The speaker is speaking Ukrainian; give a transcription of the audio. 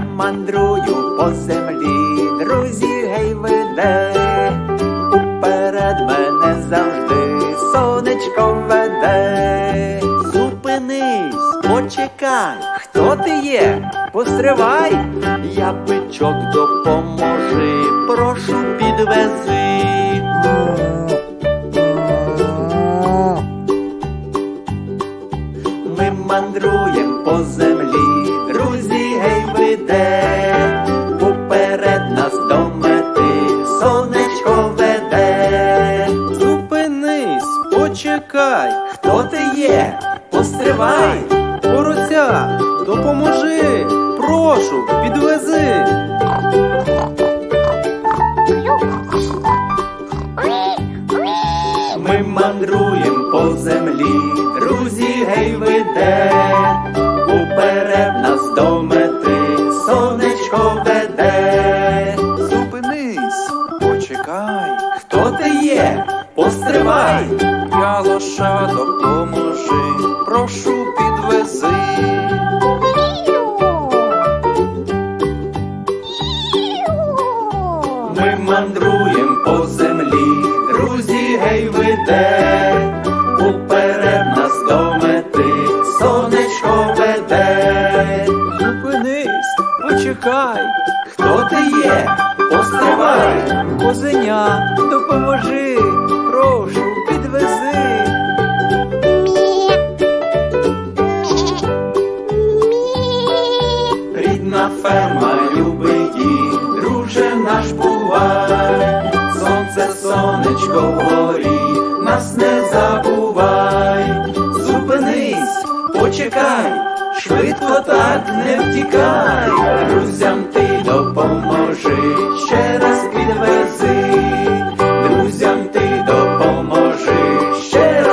мандрую по землі, друзі, гей веде, уперед мене завжди сонечко веде. Зупинись, почекай, хто ти є? Постривай, я бичок допоможи, прошу підвези. Ми мандруєм по землі, веде, уперед нас до мети, сонечко веде. Зупинись, почекай, хто ти є? Постривай, порося, допоможи, прошу, підвези. Ми мандруєм по землі, друзі, гей веде, Постривай, я лоша допоможи, прошу підвези. ми мандруєм по землі, друзі, гей веде, уперед нас до мети, сонечко веде. Зупинись, почекай, хто ти є? Постривай, козеня, допоможи, прошу, підвези. Рідна ферма, любий дім, друже наш бувай, сонце, сонечко вгорі, нас не забувай, зупинись, почекай, швидко так не втікай, друзям ти допоможи. Share.